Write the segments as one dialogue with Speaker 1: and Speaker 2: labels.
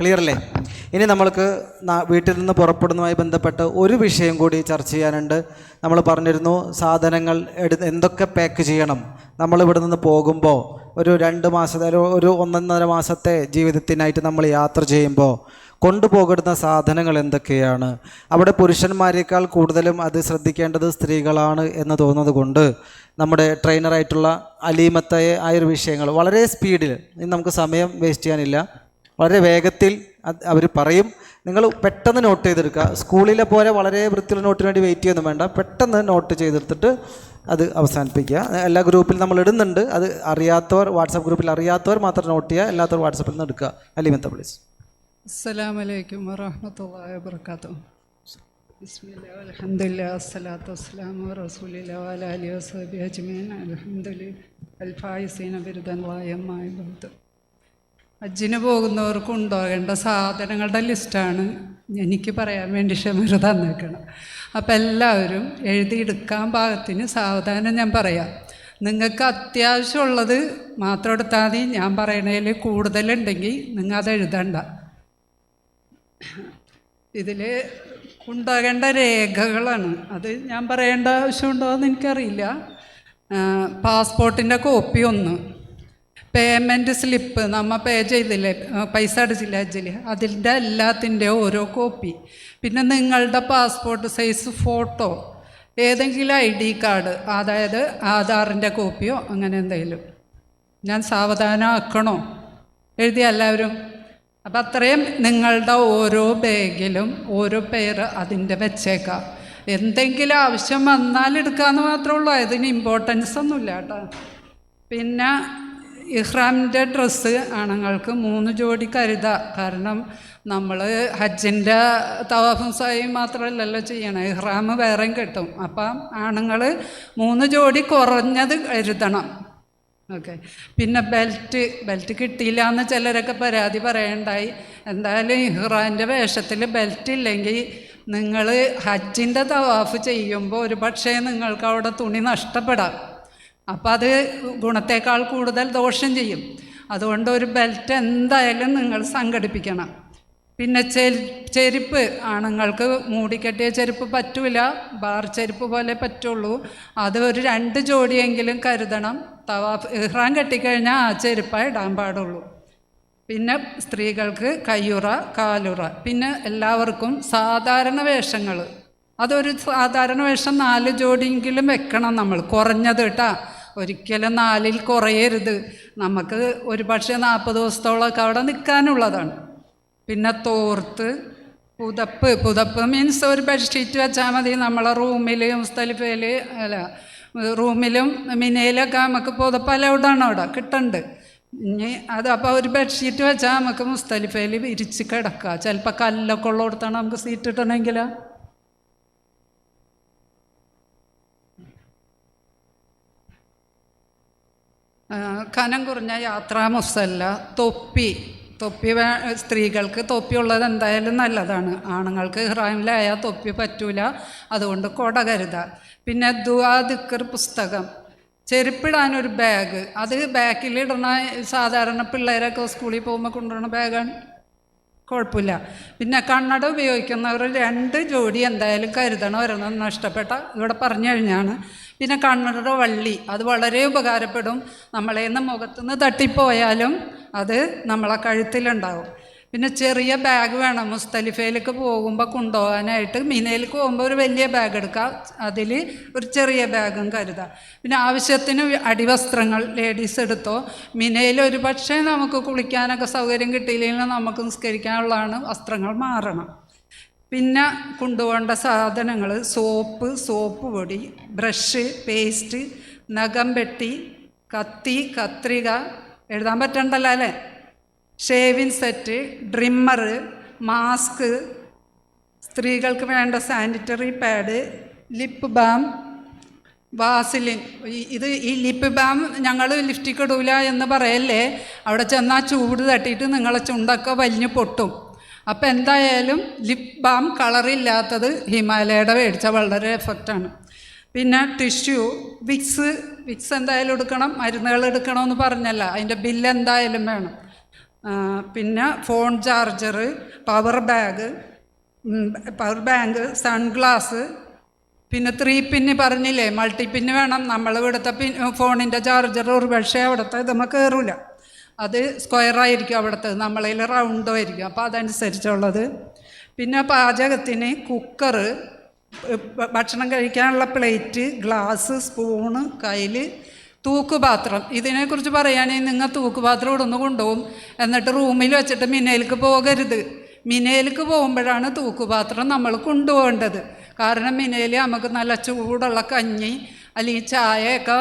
Speaker 1: Clear അല്ലേ ഇനി നമ്മൾക്ക് വീട്ടിൽ നിന്ന് പുറപ്പെടുന്നതുമായി ബന്ധപ്പെട്ട് ഒരു വിഷയം കൂടി ചർച്ച ചെയ്യാനുണ്ട്. നമ്മൾ പറഞ്ഞിരുന്നു സാധനങ്ങൾ എടു എന്തൊക്കെ പാക്ക് ചെയ്യണം? നമ്മൾ ഇവിടെ നിന്ന് പോകുമ്പോൾ ഒരു രണ്ട് മാസത്തെ ഒരു- ഒന്നൊന്നര മാസത്തെ ജീവിതത്തിനായിട്ട് നമ്മൾ യാത്ര ചെയ്യുമ്പോൾ കൊണ്ടുപോകുന്ന സാധനങ്ങൾ എന്തൊക്കെയാണ്? അവിടെ പുരുഷന്മാരെക്കാൾ കൂടുതലും അത് ശ്രദ്ധിക്കേണ്ടത് സ്ത്രീകളാണ് എന്ന് തോന്നുന്നത് കൊണ്ട് നമ്മുടെ ട്രെയിനറായിട്ടുള്ള അലീമത്തയെ ആയൊരു വിഷയങ്ങൾ. വളരെ സ്പീഡിൽ നമുക്ക് സമയം വേസ്റ്റ് ചെയ്യാനില്ല. വളരെ വേഗത്തിൽ അവർ പറയും. നിങ്ങൾ പെട്ടെന്ന് നോട്ട് ചെയ്തെടുക്കുക. സ്കൂളിലെ പോലെ വളരെ വൃത്തിയുള്ള നോട്ടിന് വേണ്ടി വെയിറ്റ് ചെയ്യുന്നു വേണ്ട. പെട്ടെന്ന് നോട്ട് ചെയ്തെടുത്തിട്ട് അത് അവസാനിപ്പിക്കുക. എല്ലാ ഗ്രൂപ്പിൽ നമ്മൾ ഇടുന്നുണ്ട്. അത് അറിയാത്തവർ വാട്സാപ്പ് ഗ്രൂപ്പിൽ അറിയാത്തവർ മാത്രം നോട്ട് ചെയ്യുക. അല്ലാത്തവർ വാട്സാപ്പിൽ നിന്ന് എടുക്കുക. അലിമത്ത പ്ലീസ്
Speaker 2: അസ്സലാമലൈക്കും വറഹമത്തല്ലാ വാബർക്കാത്തു ബിസ്മില്ലാ അൽഹംദുലില്ലാ അസ്സലാത്തു വസ്സലാമു റസൂലില്ലാ അജ്മഈൻ. അൽഹംദുലില്ലാ അൽഫായിസീന അമ്മായി ബഹ്ദ് ഹജ്ജിന് പോകുന്നവർക്ക് ഉണ്ടാകേണ്ട സാധനങ്ങളുടെ ലിസ്റ്റാണ്. എനിക്ക് പറയാൻ വേണ്ടി ഷമീർ തന്നേക്കണം. അപ്പം എല്ലാവരും എഴുതിയെടുക്കാൻ പാകത്തിന് സാവധാനം ഞാൻ പറയാം. നിങ്ങൾക്ക് അത്യാവശ്യമുള്ളത് മാത്രം എടുത്താൽ മതി. ഞാൻ പറയണതിൽ കൂടുതലുണ്ടെങ്കിൽ നിങ്ങൾ അത് എഴുതണ്ട. ഇതിൽ ഉണ്ടാകേണ്ട രേഖകളാണ്. അത് ഞാൻ പറയേണ്ട ആവശ്യമുണ്ടോ എന്ന് എനിക്കറിയില്ല. പാസ്പോർട്ടിന്റെ കോപ്പി ഒന്ന്. പേയ്മെന്റ് സ്ലിപ്പ് നമ്മൾ പേ ചെയ്തില്ലേ? പൈസ അടിച്ചില്ല അജ്ജിൽ അതിന്റെ എല്ലാത്തിന്റെ ഓരോ കോപ്പി പിന്നെ നിങ്ങളുടെ പാസ്പോർട്ട് സൈസ് ഫോട്ടോ ഏതെങ്കിലും ഐ ഡി കാർഡ് അതായത് ആധാറിന്റെ കോപ്പിയോ അങ്ങനെ എന്തെങ്കിലും. ഞാൻ സാവധാനമാക്കണോ എഴുതി എല്ലാവരും. അപ്പം അത്രയും നിങ്ങളുടെ ഓരോ ബാഗിലും ഓരോ പേര് അതിന്റെ വെച്ചേക്കാം. എന്തെങ്കിലും ആവശ്യം വന്നാൽ എടുക്കാമെന്ന് മാത്രമേ ഉള്ളൂ. അതിന് ഇമ്പോർട്ടൻസ് ഒന്നുമില്ല കേട്ടോ. പിന്നെ ഇഹ്റാമിന്റെ ഡ്രസ്സ് ആണുങ്ങൾക്ക് മൂന്ന് ജോഡി കരുത. കാരണം നമ്മൾ ഹജ്ജിന്റെ തവാഫും സായും മാത്രമല്ലല്ലോ ചെയ്യണം. ഇഹ്റാം വേറെയും കിട്ടും. അപ്പം ആണുങ്ങൾ മൂന്ന് ജോഡി കുറഞ്ഞത് കരുതണം. ഓക്കെ. പിന്നെ ബെൽറ്റ്. ബെൽറ്റ് കിട്ടിയില്ല എന്ന് ചിലരൊക്കെ പരാതി പറയണ്ടായി. എന്തായാലും ഇഹ്റാന്റെ വേഷത്തിൽ ബെൽറ്റ് ഇല്ലെങ്കിൽ നിങ്ങൾ ഹജ്ജിന്റെ തവാഫ് ചെയ്യുമ്പോൾ ഒരു പക്ഷേ നിങ്ങൾക്ക് അവിടെ തുണി നഷ്ടപ്പെടാം. അപ്പം അത് ഗുണത്തേക്കാൾ കൂടുതൽ ദോഷം ചെയ്യും. അതുകൊണ്ട് ഒരു ബെൽറ്റ് എന്തായാലും നിങ്ങൾ സംഘടിപ്പിക്കണം. പിന്നെ ചെരി ചെരുപ്പ് ആണുങ്ങൾക്ക് മൂടിക്കെട്ടിയ ചെരുപ്പ് പറ്റൂല. ബാർ ചെരുപ്പ് പോലെ പറ്റുള്ളൂ. അത് ഒരു രണ്ട് ജോഡിയെങ്കിലും കരുതണം. തവാഫ് ഇഹ്റാൻ കെട്ടിക്കഴിഞ്ഞാൽ ആ ചെരുപ്പായി ഇടാൻ പാടുള്ളൂ. പിന്നെ സ്ത്രീകൾക്ക് കയ്യുറ കാലുറ. പിന്നെ എല്ലാവർക്കും സാധാരണ വേഷങ്ങൾ അതൊരു സാധാരണ വേഷം നാല് ജോഡിയെങ്കിലും വെക്കണം നമ്മൾ. കുറഞ്ഞത് കേട്ടാ ഒരിക്കലും നാലിൽ കുറയരുത്. നമുക്ക് ഒരു പക്ഷേ നാൽപ്പത് ദിവസത്തോളമൊക്കെ അവിടെ നിൽക്കാനുള്ളതാണ്. പിന്നെ തോർത്ത് പുതപ്പ്. പുതപ്പ് മീൻസ് ഒരു ബെഡ്ഷീറ്റ് വെച്ചാൽ മതി. നമ്മളെ റൂമിൽ മുസ്തലിഫയിൽ അല്ല റൂമിലും മിനയിലൊക്കെ നമുക്ക് പുതപ്പ് അലൗഡാണ് അവിടെ കിട്ടുന്നുണ്ട് ഇനി അത് അപ്പോൾ ഒരു ബെഡ്ഷീറ്റ് വെച്ചാൽ നമുക്ക് മുസ്തലിഫയിൽ വിരിച്ച് കിടക്കുക ചിലപ്പോൾ കല്ലൊക്കെ ഉള്ളിടത്താണ് നമുക്ക് സീറ്റ് ഇട്ടണമെങ്കിൽ കനം കുറഞ്ഞ യാത്രാ മുസല്ല തൊപ്പി. തൊപ്പി വേ സ്ത്രീകൾക്ക് തൊപ്പി ഉള്ളത് എന്തായാലും നല്ലതാണ്. ആണുങ്ങൾക്ക് ഇഹ്റാമിലായാൽ തൊപ്പി പറ്റൂല അതുകൊണ്ട് കൊട കരുത. പിന്നെ ദുആ ദിക്കർ പുസ്തകം. ചെരുപ്പിടാനൊരു ബാഗ്. അത് ബാക്കിലിടണ സാധാരണ പിള്ളേരൊക്കെ സ്കൂളിൽ പോകുമ്പോൾ കൊണ്ടുവരുന്ന ബാഗാണ്. കുഴപ്പമില്ല. പിന്നെ കണ്ണട ഉപയോഗിക്കുന്നവർ രണ്ട് ജോഡി എന്തായാലും കരുതണം ഒരെണ്ണം നഷ്ടപ്പെട്ട. ഇവിടെ പറഞ്ഞു കഴിഞ്ഞാണ്. പിന്നെ കണ്ണട വള്ളി അത് വളരെ ഉപകാരപ്പെടും. നമ്മളെ നമ്മളേന്ന് മുഖത്തുനിന്ന് തട്ടിപ്പോയാലും അത് നമ്മളെ കഴുത്തിലുണ്ടാവും. പിന്നെ ചെറിയ ബാഗ് വേണം. മുസ്തലിഫയിലേക്ക് പോകുമ്പോൾ കൊണ്ടുപോകാനായിട്ട് മിനയിലേക്ക് പോകുമ്പോൾ ഒരു വലിയ ബാഗ് എടുക്കാം. അതിൽ ഒരു ചെറിയ ബാഗും കരുതാം. പിന്നെ ആവശ്യത്തിന് അടിവസ്ത്രങ്ങൾ ലേഡീസ് എടുത്തോ. മിനയിൽ ഒരു പക്ഷേ നമുക്ക് കുളിക്കാനൊക്കെ സൗകര്യം കിട്ടിയില്ലെങ്കിൽ നമുക്ക് നിസ്കരിക്കാനുള്ളതാണ് വസ്ത്രങ്ങൾ മാറണം. പിന്നെ കൊണ്ടുപോകേണ്ട സാധനങ്ങൾ സോപ്പ് സോപ്പ് പൊടി ബ്രഷ് പേസ്റ്റ് നഖം പെട്ടി കത്തി കത്രിക. എഴുതാൻ പറ്റണ്ടല്ലോ അല്ലേ? ഷേവിങ് സെറ്റ് ഡ്രിമ്മർ മാസ്ക് സ്ത്രീകൾക്ക് വേണ്ട sanitary pad lip balm Vaseline. ഇത് ഈ ലിപ്പ് ബാം ഞങ്ങൾ ലിഫ്റ്റിക്ക് ഇടൂല എന്ന് പറയല്ലേ? അവിടെ ചെന്നാൽ ചൂട് തട്ടിയിട്ട് നിങ്ങളെ ചുണ്ടൊക്കെ വലിഞ്ഞു പൊട്ടും. അപ്പോൾ എന്തായാലും ലിപ് ബാം കളറില്ലാത്തത് ഹിമാലയയുടെ മേടിച്ച വളരെ എഫക്റ്റാണ് പിന്നെ ടിഷ്യൂ വിക്സ് വിക്സ് എന്തായാലും എടുക്കണം മരുന്നുകൾ എടുക്കണമെന്ന് പറഞ്ഞല്ല. അതിന്റെ ബില്ല് എന്തായാലും വേണം. പിന്നെ phone charger power bag power bank sunglass പിന്നെ ത്രീ പിന്ന് പറഞ്ഞില്ലേ? മൾട്ടി പിന്ന് വേണം. നമ്മൾ ഇവിടുത്തെ പിൻ ഫോണിന്റെ ചാർജർ ഒരു പക്ഷേ അവിടുത്തെ നമുക്ക് കയറില്ല അത് സ്ക്വയർ ആയിരിക്കും അവിടുത്തെ നമ്മളതിൽ റൗണ്ടോ ആയിരിക്കും അപ്പോൾ അതനുസരിച്ചുള്ളത്. പിന്നെ പാചകത്തിന് കുക്കറ് ഭക്ഷണം കഴിക്കാനുള്ള പ്ലേറ്റ് ഗ്ലാസ് സ്പൂണ് കയ്യിൽ തൂക്കുപാത്രം. ഇതിനെക്കുറിച്ച് പറയുകയാണെങ്കിൽ നിങ്ങൾ തൂക്കുപാത്രം ഇവിടുന്ന് കൊണ്ടുപോകും. എന്നിട്ട് റൂമിൽ വെച്ചിട്ട് മിനയിലേക്ക് പോകരുത്. മിനയിലേക്ക് പോകുമ്പോഴാണ് തൂക്കുപാത്രം നമ്മൾ കൊണ്ടുപോകേണ്ടത്. കാരണം മിനയിൽ നമുക്ക് നല്ല ചൂടുള്ള കഞ്ഞി അല്ലെങ്കിൽ ചായയൊക്കെ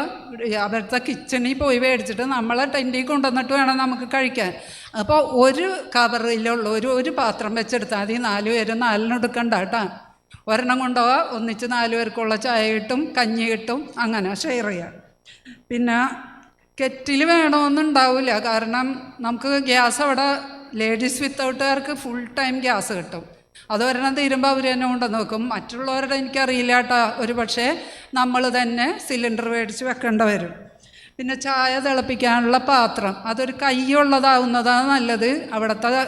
Speaker 2: അവിടുത്തെ കിച്ചണിൽ പോയി മേടിച്ചിട്ട് നമ്മളെ ടെന്റിൽ കൊണ്ടുവന്നിട്ട് വേണം നമുക്ക് കഴിക്കാൻ. അപ്പോൾ ഒരു കവറിലുള്ള ഒരു ഒരു പാത്രം വെച്ചെടുത്താൽ മതി. നാല് പേര് നാലിന് എടുക്കണ്ട കേട്ടോ. ഒരെണ്ണം കൊണ്ടുപോകാം ഒന്നിച്ച് നാല് പേർക്കുള്ള ചായ കിട്ടും കഞ്ഞി കിട്ടും അങ്ങനെ ഷെയർ ചെയ്യാം. പിന്നെ കെറ്റിൽ വേണമെന്നുണ്ടാവില്ല കാരണം നമുക്ക് ഗ്യാസ് അവിടെ ലേഡീസ് വിത്തൗട്ടുകാർക്ക് ഫുൾ ടൈം ഗ്യാസ് കിട്ടും. അത് ഒരെണ്ണം തീരുമ്പോൾ അവർ തന്നെ കൊണ്ട് നോക്കും. മറ്റുള്ളവരുടെ എനിക്കറിയില്ല കേട്ടോ. ഒരു പക്ഷേ നമ്മൾ തന്നെ സിലിണ്ടർ മേടിച്ച് വെക്കേണ്ട വരും. പിന്നെ ചായ തിളപ്പിക്കാനുള്ള പാത്രം. അതൊരു കൈയുള്ളതാവുന്നതാണ് നല്ലത്. അവിടുത്തെ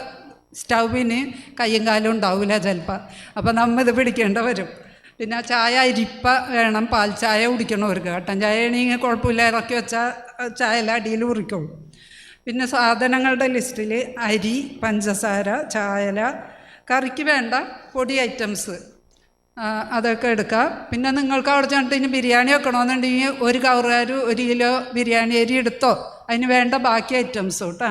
Speaker 2: സ്റ്റൗവിന് കയ്യും കാലും ഉണ്ടാവില്ല ചിലപ്പോൾ അപ്പോൾ നമ്മ ഇത് പിടിക്കേണ്ട വരും. പിന്നെ ചായ അരിപ്പ വേണം. പാൽ ചായ കുടിക്കണവർക്ക്. കട്ടൻ ചായ ആണെങ്കിൽ കുഴപ്പമില്ല. ഇറക്കി വെച്ചാൽ ചായല അടിയിൽ ഉറിക്കുള്ളൂ പിന്നെ സാധനങ്ങളുടെ ലിസ്റ്റിൽ അരി പഞ്ചസാര ചായല കറിക്ക് വേണ്ട പൊടി ഐറ്റംസ് അതൊക്കെ എടുക്കാം. പിന്നെ നിങ്ങൾക്ക് അവിടെ ചെന്നിട്ട് ഇനി ബിരിയാണി വെക്കണമെന്നുണ്ടെങ്കിൽ ഒരു കവറുകാരു ഒരു കിലോ ബിരിയാണി അരി എടുത്തോ. അതിന് വേണ്ട ബാക്കി ഐറ്റംസ് കേട്ടോ.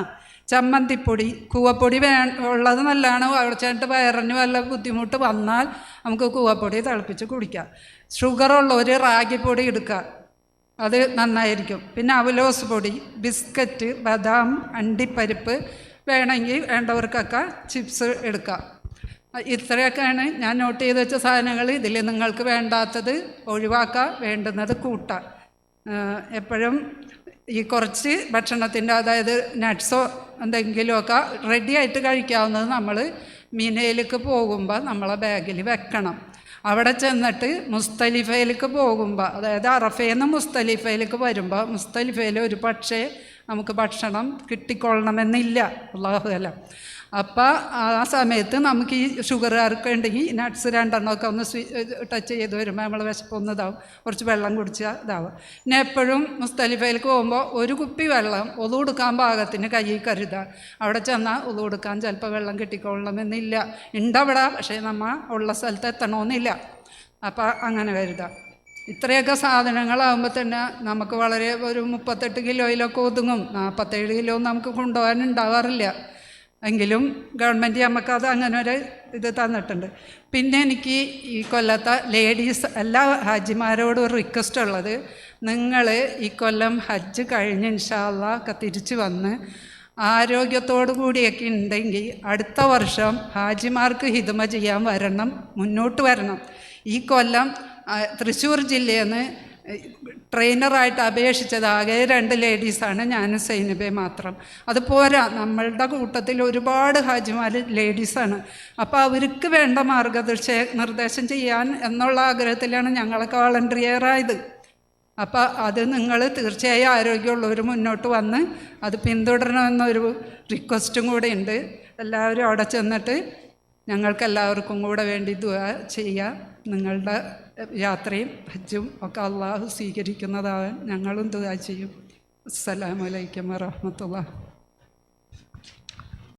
Speaker 2: ചമ്മന്തിപ്പൊടി കൂവപ്പൊടി വേ ഉള്ളത് നല്ലതാണ് അവിടെ ചെന്നിട്ട് വയറിന് വല്ല ബുദ്ധിമുട്ട് വന്നാൽ നമുക്ക് കൂവപ്പൊടി തിളപ്പിച്ച് കുടിക്കാം. ഷുഗറുള്ള ഒരു റാഗിപ്പൊടി എടുക്കുക. അത് നന്നായിരിക്കും. പിന്നെ അവലോസ് പൊടി ബിസ്ക്കറ്റ് ബദാം അണ്ടിപ്പരിപ്പ് വേണമെങ്കിൽ വേണ്ടവർക്കൊക്കെ ചിപ്സ് എടുക്കാം. ഇത്രയൊക്കെയാണ് ഞാൻ നോട്ട് ചെയ്ത് വെച്ച സാധനങ്ങൾ. ഇതിൽ നിങ്ങൾക്ക് വേണ്ടാത്തത് ഒഴിവാക്കുക വേണ്ടുന്നത് കൂട്ടുക എപ്പോഴും ഈ കുറച്ച് ഭക്ഷണത്തിന്റെ അതായത് നട്ട്സോ എന്തെങ്കിലുമൊക്കെ റെഡി ആയിട്ട് കഴിക്കാവുന്നത് നമ്മൾ മീനയിലേക്ക് പോകുമ്പോൾ നമ്മളെ ബാഗിൽ വെക്കണം. അവിടെ ചെന്നിട്ട് മുസ്തലിഫയിലേക്ക് പോകുമ്പോൾ അതായത് അറഫയിൽ നിന്ന് മുസ്തലിഫയിലേക്ക് വരുമ്പോൾ മുസ്തലിഫയിൽ ഒരു പക്ഷേ നമുക്ക് ഭക്ഷണം കിട്ടിക്കൊള്ളണമെന്നില്ല. ഉള്ള അപ്പോൾ ആ സമയത്ത് നമുക്ക് ഈ ഷുഗറുകാർക്ക് ഉണ്ടെങ്കിൽ നട്ട്സ് രണ്ടെണ്ണമൊക്കെ ഒന്ന് ടച്ച് ചെയ്ത് വരുമ്പോൾ നമ്മൾ വിശപ്പൊന്ന് ഇതാവും കുറച്ച് വെള്ളം കുടിച്ചാൽ ഇതാവും. പിന്നെ എപ്പോഴും മുസ്തലിഫയിലേക്ക് പോകുമ്പോൾ ഒരു കുപ്പി വെള്ളം ഒതു കൊടുക്കാൻ പാകത്തിന് കയ്യിൽ കരുതുക അവിടെ ചെന്നാൽ ഒതു കൊടുക്കാൻ ചിലപ്പോൾ വെള്ളം കിട്ടിക്കൊള്ളണമെന്നില്ല. ഉണ്ടവിടെ പക്ഷേ നമ്മൾ ഉള്ള സ്ഥലത്ത് എത്തണമെന്നില്ല അപ്പോൾ അങ്ങനെ കരുതുക ഇത്രയൊക്കെ സാധനങ്ങളാകുമ്പോൾ തന്നെ നമുക്ക് വളരെ ഒരു മുപ്പത്തെട്ട് കിലോയിലൊക്കെ ഒതുങ്ങും. നാൽപ്പത്തേഴ് കിലോ നമുക്ക് കൊണ്ടുപോകാൻ ഉണ്ടാവാറില്ല. എങ്കിലും ഗവൺമെന്റ് നമുക്ക് അത് അങ്ങനെ ഒരു ഇത് തന്നിട്ടുണ്ട്. പിന്നെ എനിക്ക് ഈ കൊല്ലത്തെ ലേഡീസ് എല്ലാ ഹാജിമാരോടും ഒരു റിക്വസ്റ്റ് ഉള്ളത് നിങ്ങൾ ഈ കൊല്ലം ഹജ്ജ് കഴിഞ്ഞ് ഇൻഷാല്ല ഒക്കെ തിരിച്ച് വന്ന് ആരോഗ്യത്തോടു കൂടിയൊക്കെ ഉണ്ടെങ്കിൽ അടുത്ത വർഷം ഹാജിമാർക്ക് ഹിതമ ചെയ്യാൻ വരണം മുന്നോട്ട് വരണം. ഈ കൊല്ലം തൃശ്ശൂർ ജില്ലയിൽ നിന്ന് ട്രെയിനറായിട്ട് അപേക്ഷിച്ചത് ആകെ രണ്ട് ലേഡീസാണ് ഞാനും സൈനബെ മാത്രം. അത് പോരാ നമ്മളുടെ കൂട്ടത്തിൽ ഒരുപാട് ഹാജിമാർ ലേഡീസാണ്. അപ്പോൾ അവർക്ക് വേണ്ട മാർഗദർശ നിർദ്ദേശം ചെയ്യാൻ എന്നുള്ള ആഗ്രഹത്തിലാണ് ഞങ്ങളൊക്കെ വളണ്ടിയറായത്. അപ്പോൾ അത് നിങ്ങൾ തീർച്ചയായും ആരോഗ്യമുള്ളവർ മുന്നോട്ട് വന്ന് അത് പിന്തുടരണമെന്നൊരു റിക്വസ്റ്റും കൂടെ ഉണ്ട്. എല്ലാവരും അവിടെ ചെന്നിട്ട് ഞങ്ങൾക്കെല്ലാവർക്കും കൂടെ വേണ്ടി ദുആ ചെയ്യുക നിങ്ങളുടെ യാത്രയും ഹജ്ജും ഒക്കെ അള്ളാഹു സ്വീകരിക്കുന്നതാവാൻ ഞങ്ങളും ദുആ ചെയ്യും. അസ്സലാമലൈക്കും വറഹമത്തുള്ള